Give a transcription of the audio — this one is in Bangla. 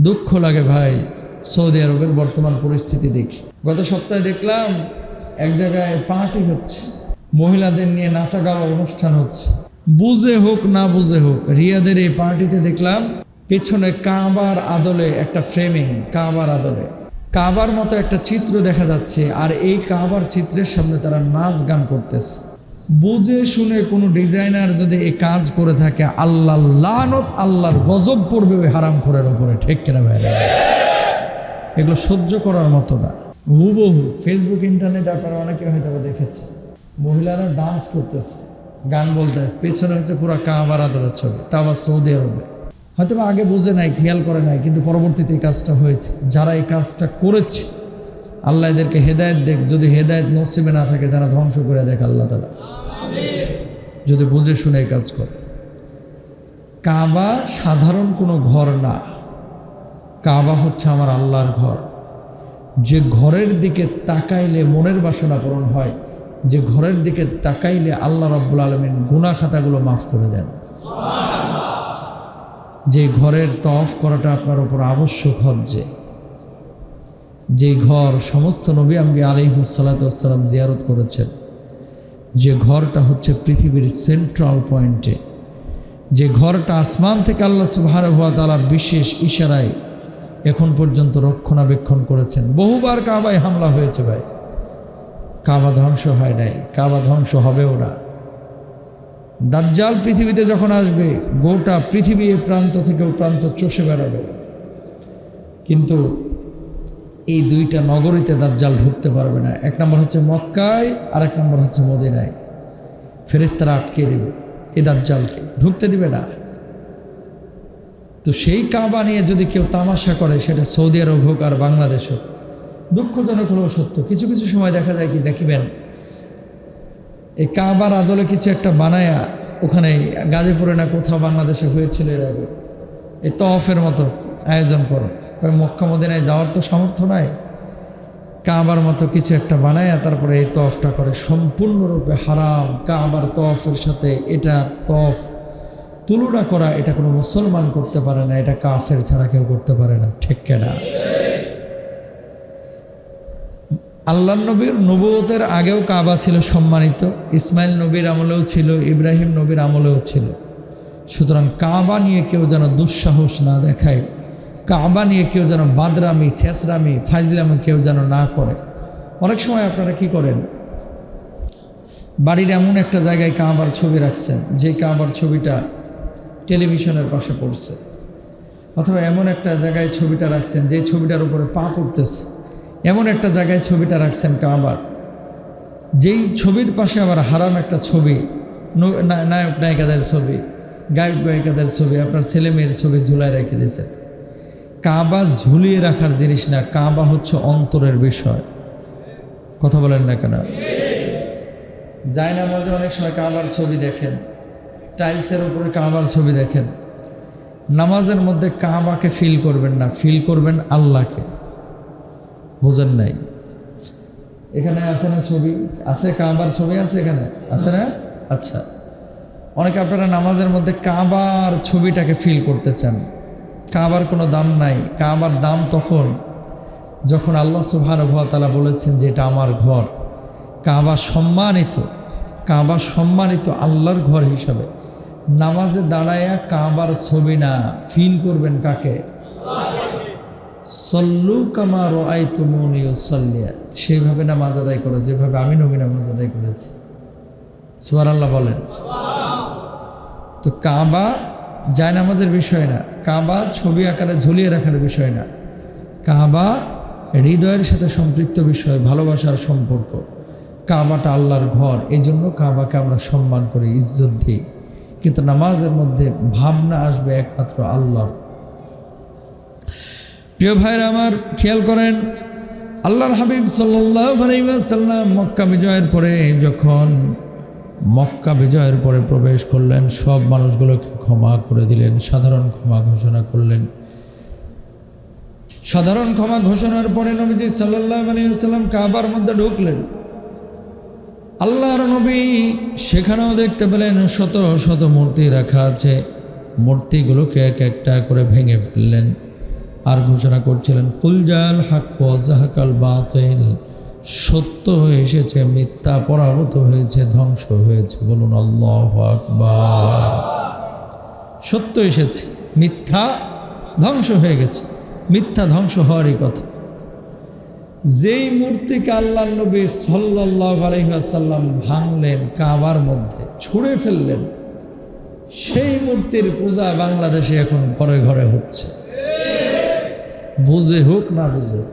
দুঃখ লাগে ভাই সৌদি আরবের বর্তমান পরিস্থিতি দেখি। গত সপ্তাহে দেখলাম এক জায়গায় পার্টি হচ্ছে। মহিলাদের নিয়ে নাচা গাওয়া অনুষ্ঠান হচ্ছে। বুঝে হোক না বুঝে হোক, রিয়াদের এই পার্টিতে দেখলাম পেছনে কাবার আদলে একটা ফ্রেমিং কাবার আদলে। কাবার মতো একটা চিত্র দেখা যাচ্ছে আর এই কাবার চিত্রের সামনে তারা নাচ গান করতেছে। বুঝে শুনে কোনো ডিজাইনার যদি এই কাজ করে থাকে আল্লাহ লানত, আল্লাহর গজব পড়বে ওই হারাম খোরের ওপরে। ঠিক কিনা ভাইরা এগুলো সহ্য করার মতো না। হুবহু ফেসবুক ইন্টারনেট আপনারা অনেকে হয়তো দেখেছে। মহিলারা ডান্স করতেছে। গান বলতে পেছনে হচ্ছে পুরো কাবার আদরের ছবি, তা আবার সৌদি আরবে। হয়তো আগে বুঝে নাই, খেয়াল করে নাই, কিন্তু পরবর্তীতে এই কাজটা হয়েছে। যারা এই কাজটা করেছে আল্লাহ এদেরকে হেদায়ত দেখ, যদি হেদায়ত নসিবে না থাকে, যারা ধ্বংস করে দেখ আল্লাহ তালা যদি বুঝে শুনে কাজ করে। কাবা সাধারণ কোনো ঘর না। কাবা হচ্ছে আমার আল্লাহর ঘর। যে ঘরের দিকে তাকাইলে মনের বাসনা পূরণ হয়, যে ঘরের দিকে তাকাইলে আল্লাহ রব্বুল আলমিন গুনা খাতাগুলো মাফ করে দেন। যে ঘরের তফ করাটা আপনার উপর আবশ্যক হচ্ছে যে ঘর সমস্ত নবী আম্বি আলিহুসাল্লাতাম জিয়ারত করেছেন, যে ঘরটা হচ্ছে পৃথিবীর সেন্ট্রাল পয়েন্টে যে ঘরটা আসমান থেকে আল্লাহ সুবাহ তালা বিশেষ ইশারায় এখন পর্যন্ত রক্ষণাবেক্ষণ করেছেন। বহুবার কাবায় হামলা হয়েছে ভাই। কাবা ধ্বংস হয় নাই, কাবা ধ্বংস হবেও না। দাজ্জাল পৃথিবীতে যখন আসবে, গোটা পৃথিবী প্রান্ত থেকে ও প্রান্ত চষে বেড়াবে। কিন্তু এই দুইটা নগরীতে দাজ্জাল ঢুকতে পারবে না। এক নম্বর হচ্ছে মক্কায় আর এক নম্বর হচ্ছে মদিনায়। ফেরেস্তারা আটকে দেবে এই দাজ্জালকে। ঢুকতে দিবে না। তো সেই কাবা নিয়ে যদি কেউ তামাশা করে, সেটা সৌদি আরব হোক আর বাংলাদেশ হোক, দুঃখজনক হলেও সত্য। কিছু কিছু সময় দেখা যায় কি, দেখিবেন, এই কাবার আদলে কিছু একটা বানায়া ওখানে গাজীপুরে না কোথাও বাংলাদেশে হয়েছিল এর আগে। এই তফের মতো আয়োজন করো। কই মক্কা মদিনায় যাওয়ার তো সামর্থ্য নাই। কাবার মতো কিছু একটা বানায়া তারপরে এই তফটা করে। সম্পূর্ণরূপে হারাম। কাবার তফের সাথে এটা তফ তুলনা করা এটা কোনো মুসলমান করতে পারে না, এটা কাফের ছাড়া কেউ করতে পারে না। ঠিক কেনা আল্লাহ নবীর নবুয়তের আগেও কাবা ছিল সম্মানিত, ইসমাইল নবীর আমলেও ছিল, ইব্রাহিম নবীর আমলেও ছিল। সুতরাং কাবা নিয়ে কেউ যেন দুঃসাহস না দেখায়। কাবা নিয়ে কেউ যেন বাদরামি, শেষরামি, ফাজলামি কেউ যেন না করে। অনেক সময় আপনারা কি করেন? বাড়ির এমন একটা জায়গায় কাবার ছবি রাখছেন, যে কাঁবার ছবিটা টেলিভিশনের পাশে পড়ছে। অথবা এমন একটা জায়গায় ছবিটা রাখছেন, যে ছবিটার উপরে পা পড়তেছে। এমন একটা জায়গায় ছবিটা রাখছেন কাঁবার যেই ছবির পাশে আবার হারাম একটা ছবি নায়ক নায়িকাদের ছবি গায়ক গায়িকাদের ছবি, আপনার ছেলে মেয়ের ছবি ঝুলায় রেখে দিয়েছেন। কাবা ঝুলিয়ে রাখার জিনিস না, কাবা হচ্ছে অন্তরের বিষয়। কথা বলেন না কেন? যায় না মাঝে অনেক সময় কাবার ছবি দেখেন। টাইলসের উপরে কাবার ছবি দেখেন। নামাজের মধ্যে কাবাকে ফিল করবেন না ফিল করবেন আল্লাহকে। বোঝেন নাই? এখানে আছে না ছবি? আছে কাবার ছবি আছে এখানে? আছে না? আচ্ছা। অনেকে আপনারা নামাজের মধ্যে কাবার ছবিটাকে ফিল করতে চান। কাবার কোনো দাম নাই। কাবার দাম তখন যখন আল্লাহ সুবহান তালা বলেছেন যে এটা আমার ঘর, কাবা সম্মানিত কাবা সম্মানিত আল্লাহর ঘর হিসাবে। নামাজে দাঁড়ায়া কাবার ছবি না ফিল করবেন কাকে? সল্লু কামার আই তুমনি সল্লিয়া সেইভাবে নামাজ আদায় করো, যেভাবে আমি নবী নামাজ আদায় করেছি। সুয়ার আল্লাহ বলেন। তো কাবা যায় নামাজের বিষয় না, কাবা ছবি আকারে ঝুলিয়ে রাখার বিষয় না। কাবা হৃদয়ের সাথে সম্পৃক্ত বিষয়, ভালোবাসার সম্পর্ক। কাবাটা আল্লাহর ঘর এই জন্য কাবাকে আমরা সম্মান করি, ইজ্জত দিই। কিন্তু নামাজের মধ্যে ভাবনা আসবে একমাত্র আল্লাহর। প্রিয় ভাইরা আমার, খেয়াল করেন, আল্লাহর হাবিব সাল্লাম মক্কা বিজয়ের পরে যখন মক্কা বিজয়ের পরে প্রবেশ করলেন, সব মানুষগুলোকে ক্ষমা করে দিলেন, সাধারণ ক্ষমা ঘোষণা করলেন। সাধারণ ক্ষমা ঘোষণার পরে নবীজি আলিয়াল্লাম কাবার মধ্যে ঢুকলেন। আল্লাহর নবী সেখানেও দেখতে পেলেন শত শত মূর্তি রাখা আছে। মূর্তিগুলোকে এক একটা করে ভেঙে ফেললেন। আর ঘোষণা করছিলেন কুলজাল হাক ওয়াজাহাকাল বাতিল। সত্য হয়ে এসেছে, মিথ্যা পরাভূত হয়েছে, ধ্বংস হয়েছে। বলুন, আল্লাহ আকবার। সত্য এসেছে, মিথ্যা ধ্বংস হয়ে গেছে। মিথ্যা ধ্বংস হওয়ারই কথা। যেই মূর্তিকে আল্লাহ নবী সাল্লাহ আলহিহাসাল্লাম ভাঙলেন কাবার মধ্যে, ছুঁড়ে ফেললেন, সেই মূর্তির পূজা বাংলাদেশে এখন ঘরে ঘরে হচ্ছে। বুঝে হোক না বুঝে হোক।